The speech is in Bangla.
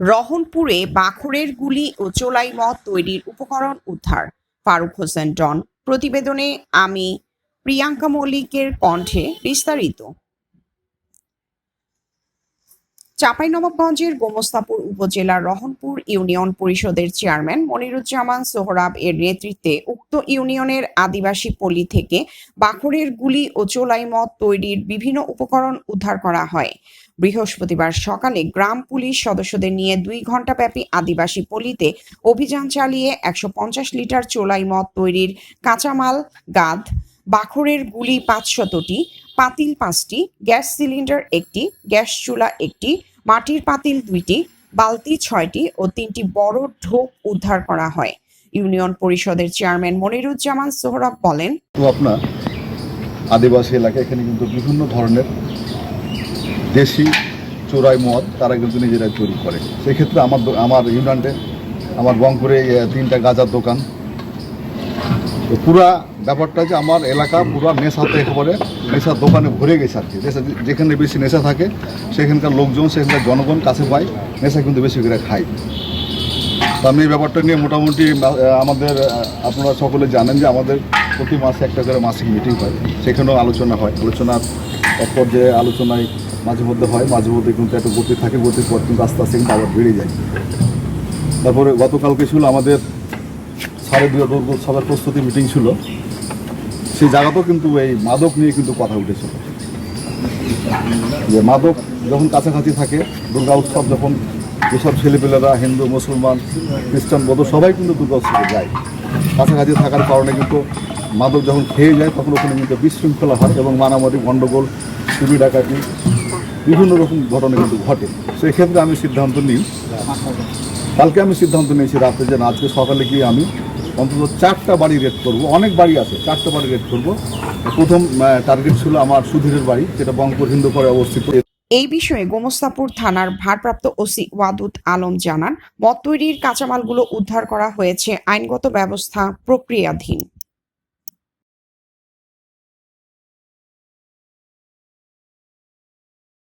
রহনপুরে বাখরের গুলি ও চোলাই মদ তৈরির উপকরণ উদ্ধার। ফারুক হোসেন ডন, প্রতিবেদনে আমি প্রিয়াঙ্কা মল্লিকের কণ্ঠে বিস্তারিত। চাঁপাইনবাবগঞ্জের গোমস্তাপুর উপজেলার রহনপুর ইউনিয়ন পরিষদের চেয়ারম্যান মনিরুজ্জামান সোহরাব এর নেতৃত্বে ইউনিয়নের আদিবাসী পল্লী থেকে বাখরের গুলি ও চোলাই মদ তৈরির বিভিন্ন উপকরণ উদ্ধার করা হয়। বৃহস্পতিবার সকালে গ্রাম পুলিশ সদস্যদের নিয়ে দুই ঘণ্টাব্যাপী আদিবাসী পল্লীতে অভিযান চালিয়ে একশো পঞ্চাশ লিটার চোলাই মদ তৈরির কাঁচামাল, গাদ বাখরের গুলি পাঁচশতটি, পাতিল পাঁচটি, গ্যাস সিলিন্ডার একটি, গ্যাস চুলা একটি, মাটির পাতিল দুইটি, বালতি ছয়টি ও তিনটি বড় ঢোক উদ্ধার করা হয়। ইউনিয়ন পরিষদের চেয়ারম্যান মনিরুজ্জামান সোহরাব বলেন আপনার আদিবাসী এলাকা এখানে কিন্তু বিভিন্ন ধরনের দেশি চোরাই মদ তারা কিন্তু নিজেরাই তৈরি করে। সেক্ষেত্রে আমার আমার ইউনিয়নে আমার বংপুরে এ, তিনটা গাজার দোকান। তো পুরা ব্যাপারটা যে আমার এলাকা পুরা নেশাতে একেবারে নেশার দোকানে ভরে গেছে আর কি। নেশা যেখানে বেশি নেশা থাকে সেখানকার লোকজন সেখানকার জনগণ কাছে পায় নেশা কিন্তু বেশি করে খায়। আমি এই ব্যাপারটা নিয়ে মোটামুটি আমাদের আপনারা সকলে জানেন যে আমাদের প্রতি মাসে একটা করে মাসিক মিটিং হয়। সেখানেও আলোচনা হয়। আলোচনার এক পর্যায়ে আলোচনায় মাঝে মধ্যে হয়, মাঝে মধ্যে কিন্তু একটা গতি থাকে, গতির পর কিন্তু আস্তে আস্তে কিন্তু আবার বেড়ে যায়। তারপরে গতকালকে ছিল আমাদের সাড়ে দুই দুর্গোৎসবের প্রস্তুতি মিটিং ছিল। সেই জায়গাতেও কিন্তু এই মাদক নিয়ে কিন্তু কথা উঠেছিল যে মাদক যখন কাছাকাছি থাকে, দুর্গা উৎসব যখন যেসব ছেলেপেলেরা হিন্দু, মুসলমান, খ্রিস্টান, বৌদ্ধ সবাই কিন্তু দুর্গা উৎসবে যায়। কাছাকাছি থাকার কারণে কিন্তু মাদক যখন খেয়ে যায়, তখন ওখানে কিন্তু বিশৃঙ্খলা হয় এবং মারামারি, গণ্ডগোল, চুরি, ডাকাতি, বিভিন্ন রকম ঘটনা কিন্তু ঘটে। সেই ক্ষেত্রে আমি সিদ্ধান্ত নিই, কালকে আমি সিদ্ধান্ত নিয়েছি রাতে যে আজকে সকালে গিয়ে আমি অন্তত চারটা বাড়ি রেড করব। অনেক বাড়ি আছে, চারটা বাড়ি রেড করব। প্রথম টার্গেট ছিল আমার সুধীরের বাড়ি, যেটা বঙ্গপুর হিন্দু করে অবস্থিত। এই বিষয়ে গোমস্তাপুর থানার ভারপ্রাপ্ত ওসি ওয়াদুদ আলম জানান, মদ তৈরির কাঁচামালগুলো উদ্ধার করা হয়েছে আইনগত ব্যবস্থা প্রক্রিয়াধীন।